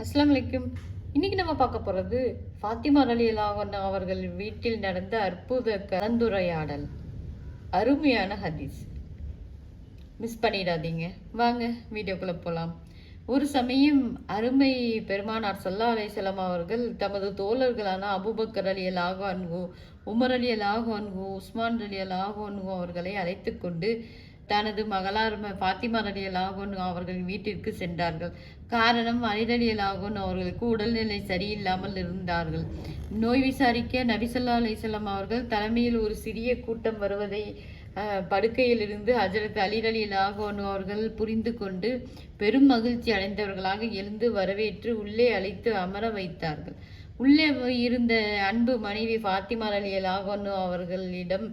அஸ்லாம் வலைக்கும் இன்னைக்கு நம்ம பார்க்க போறது ஃபாத்திமா ரலியல்லாஹு அவர்கள் வீட்டில் நடந்த அற்புத கலந்துரையாடல். அருமையான ஹதீஸ். மிஸ் பண்ணிடாதீங்க. வாங்க வீடியோக்குள்ளே போகலாம் ஒரு சமயம் அருமை பெருமானார் சல்லா அலைஹிஸ்ஸலாம் அவர்கள் தமது தோழர்களான அபூபக்கர் அலி அல்லாஹு அன்ஹு உமர் அலி அல்லாஹு அன்ஹு உஸ்மான் அலி அல்லாஹு அவர்களை அழைத்து கொண்டு தனது மகளார் பாத்திமா ஃபாத்திமா அலி அல்லாஹன் வீட்டிற்கு சென்றார்கள். காரணம் அலி லாகோன் அவர்களுக்கு உடல்நிலை சரியில்லாமல் இருந்தார்கள். நோய் விசாரிக்க நபிசல்லா அலிசல்லாம் அவர்கள் தலைமையில் ஒரு சிறிய கூட்டம் வருவதை படுக்கையிலிருந்து ஹஜரத் அலிரலி லாகோனு அவர்கள் புரிந்து கொண்டு பெரும் மகிழ்ச்சி அடைந்தவர்களாக எழுந்து வரவேற்று உள்ளே அழைத்து அமர வைத்தார்கள். உள்ளே இருந்த அன்பு மனைவி ஃபாத்திமா அலி லாகோனு அவர்களிடம்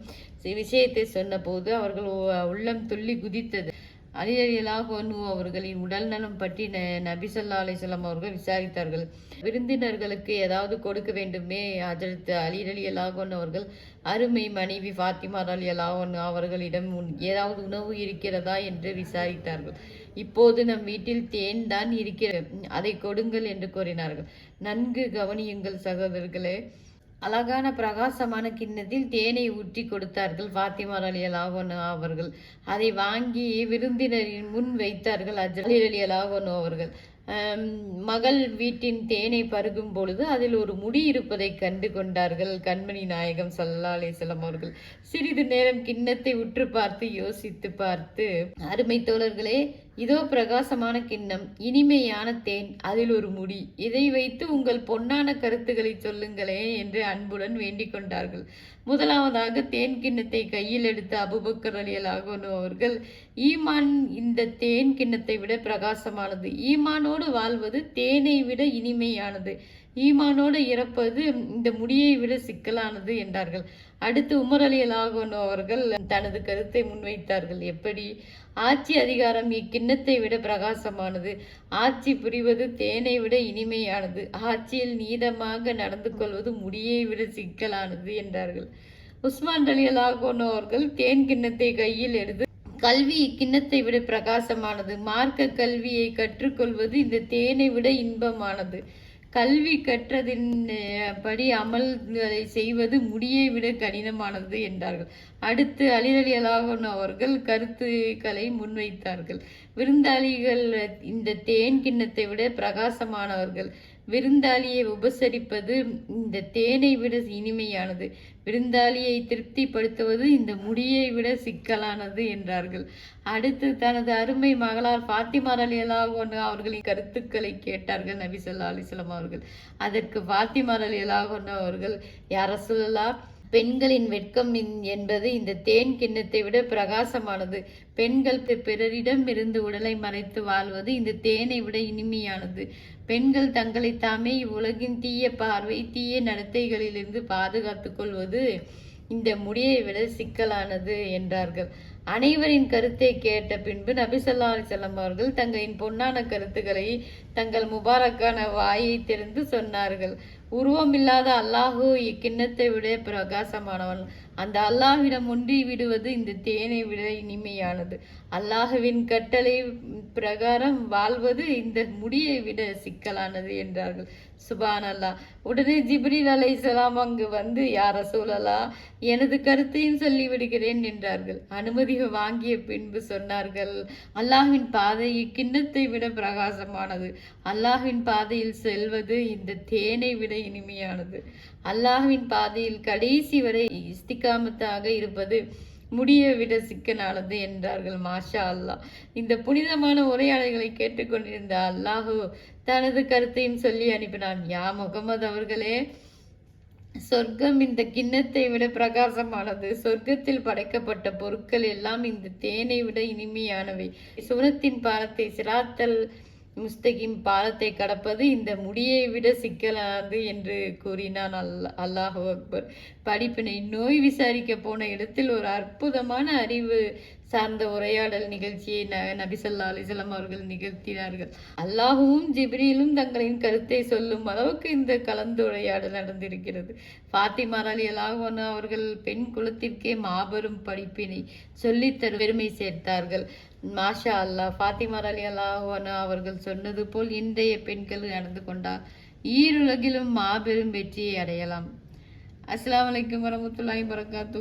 விஷயத்தை சொன்னபோது அவர்கள் உள்ளம் துள்ளி குதித்தது. அலி அலி அவர்களின் உடல் நலம் பற்றி ந நபிசல்லா அலிசல்லாம் அவர்கள் விசாரித்தார்கள். விருந்தினர்களுக்கு ஏதாவது கொடுக்க வேண்டுமே? அதற்கு அலி அலி அவர்கள் அருமை மனைவி ஃபாத்திமா அலி அல்லாஹன் அவர்களிடம் ஏதாவது உணவு இருக்கிறதா? என்று விசாரித்தார்கள். இப்போது நம் வீட்டில் தேன் தான் இருக்கிறது. அதை கொடுங்கள் என்று கூறினார்கள். நன்கு கவனியுங்கள் சகோதரர்களே. அழகான பிரகாசமான கிண்ணத்தில் தேனை ஊற்றி கொடுத்தார்கள் ஃபாத்திமா அலி அலாவன் அவர்கள். அதை வாங்கி விருந்தினரின் முன் வைத்தார்கள் அஜலி அலி அலாவன் அவர்கள். மகள் வீட்டின் தேனை பருகும் பொழுது அதில் ஒரு முடி இருப்பதை கண்டு கொண்டார்கள் கண்மணி நாயகம் சல்லா அலிசல்லாம் அவர்கள். சிறிது நேரம் கிண்ணத்தை உற்று பார்த்து யோசித்து பார்த்து அருமை தோழர்களே இதோ பிரகாசமான கிண்ணம் இனிமையான தேன் அதில் ஒரு முடி. இதை வைத்து உங்கள் பொன்னான கருத்துக்களை சொல்லுங்களே என்று அன்புடன் வேண்டிக் கொண்டார்கள். முதலாவதாக தேன் கிண்ணத்தை கையில் எடுத்த அபுபக்கர் அலி அலாகோனு அவர்கள் ஈமான் இந்த தேன் கிண்ணத்தை விட பிரகாசமானது. ஈமானோடு வாழ்வது தேனை விட இனிமையானது. ஈமானோடு இறப்பது இந்த முடியை விட சிக்கலானது என்றார்கள். அடுத்து உமர் அலி அலாகோனு அவர்கள் தனது கருத்தை முன்வைத்தார்கள். எப்படி? ஆட்சி அதிகாரம் இக்கிண்ணத்தை விட பிரகாசமானது. ஆட்சி புரிவது தேனை விட இனிமையானது. ஆட்சியில் நீதமாக நடந்து கொள்வது முடியை விட சிக்கலானது என்றார்கள். உஸ்மான் அலி அலாகோன் அவர்கள் தேன் கிண்ணத்தை கையில் எடுத்து கல்வி கிண்ணத்தை விட பிரகாசமானது. மார்க்க கல்வியை கற்றுக்கொள்வது இந்த தேனை விட இன்பமானது. கல்வி கற்றதின் படி அமல்களை செய்வது முடியை விட கடினமானது என்றார்கள். அடுத்து அலிரலி அவர்கள் கருத்துக்களை முன்வைத்தார்கள். விருந்தாளிகள் இந்த தேன் கிண்ணத்தை விட பிரகாசமானவர்கள். விருந்தாளியை உபசரிப்பது இந்த தேனை விட இனிமையானது. விருந்தாளியை திருப்திப்படுத்துவது இந்த முடியை விட சிக்கலானது என்றார்கள். அடுத்து தனது அருமை மகளார் ஃபாத்திமா அலி ஒன்று அவர்களின் கருத்துக்களை கேட்டார்கள் நபி சொல்லா அலிஸ்லாம் அவர்கள். அதற்கு ஃபாத்திமா அலி அல்லாஹன் அவர்கள் யார சொல்லலாம் பெண்களின் வெட்கம் என்பது இந்த தேன் கிண்ணத்தை விட பிரகாசமானது. பெண்கள் பிறரிடம் இருந்து உடலை மறைத்து வாழ்வது இந்த தேனை விட இனிமையானது. பெண்கள் தங்களை தாமே இவ்வுலகின் தீய பார்வை தீய நடத்தைகளிலிருந்து பாதுகாத்துக் கொள்வது இந்த முடியை விட சிக்கலானது என்றார்கள். அனைவரின் கருத்தை கேட்ட பின்பு நபிசல்லா ஸல்லல்லாஹு அவர்கள் தங்களின் பொன்னான கருத்துக்களை தங்கள் முபாரக்கான வாயை திறந்து சொன்னார்கள். உருவமில்லாத அல்லாஹு இக்கிண்ணத்தை விட பிரகாசமானவன். அந்த அல்லாஹ்விடம் ஒன்றி விடுவது இந்த தேனை விட இனிமையானது. அல்லாஹுவின் கட்டளை பிரகாரம் வாழ்வது இந்த முடியை விட சிக்கலானது என்றார்கள். சுபான் அல்லாஹ் உடனே ஜிப்ரீல் அலைஹிஸ்ஸலாம் அங்கு வந்து யார சூழலா எனது கருத்தையும் சொல்லிவிடுகிறேன் என்றார்கள். அனுமதி வாங்கிய பின்பு சொன்னார்கள் அல்லாஹின் பாதை இக்கிண்ணத்தை விட பிரகாசமானது. அல்லாஹின் பாதையில் செல்வது இந்த தேனை விட இனிமையானது. அல்லாஹின் பாதையில் கடைசி வரை இஸ்திகாமத்தாக இருப்பது முடிய விட சிக்கனானது என்றார்கள். மாஷா அல்லாஹ் இந்த புனிதமான உரையாடல்களை கேட்டுக்கொண்டிருந்த அல்லாஹு தனது கருத்தையும் சொல்லி அனுப்பினான். யா முகமது அவர்களே சொர்க்கம் இந்த கிண்ணத்தை விட பிரகாசமானது. சொர்க்கத்தில் படைக்கப்பட்ட பொருட்கள் எல்லாம் இந்த தேனை விட இனிமையானவை. சுவனத்தின் பாலத்தை சிராத்தல் முஸ்தகிம் பாலத்தை கடப்பது இந்த முடியை விட சிக்கலானது என்று கூறினான் அல்லா அல்லாஹு அக்பர். படிப்பினை நோய் விசாரிக்க போன இடத்தில் ஒரு அற்புதமான அறிவு சார்ந்த உரையாடல் நிகழ்ச்சியை ந நபிசல்லா அலிசல்லாம் அவர்கள் நிகழ்த்தினார்கள். அல்லாஹுவும் ஜிப்ரியிலும் தங்களின் கருத்தை சொல்லும் அளவுக்கு இந்த கலந்துரையாடல் நடந்திருக்கிறது. ஃபாத்திமா அலி அல்லாஹன் அவர்கள் பெண் குலத்திற்கே மாபெரும் படிப்பினை சொல்லித்தரும் பெருமை சேர்த்தார்கள். மாஷா அல்லாஹ் ஃபாத்திமா அலி அல்லாஹன் அவர்கள் சொன்னது போல் இன்றைய பெண்கள் நடந்து கொண்டால் ஈருலகிலும் மாபெரும் வெற்றியை அடையலாம். அஸ்லாம் வலைக்கம் வரமத்துல்லாஹி வரகாத்து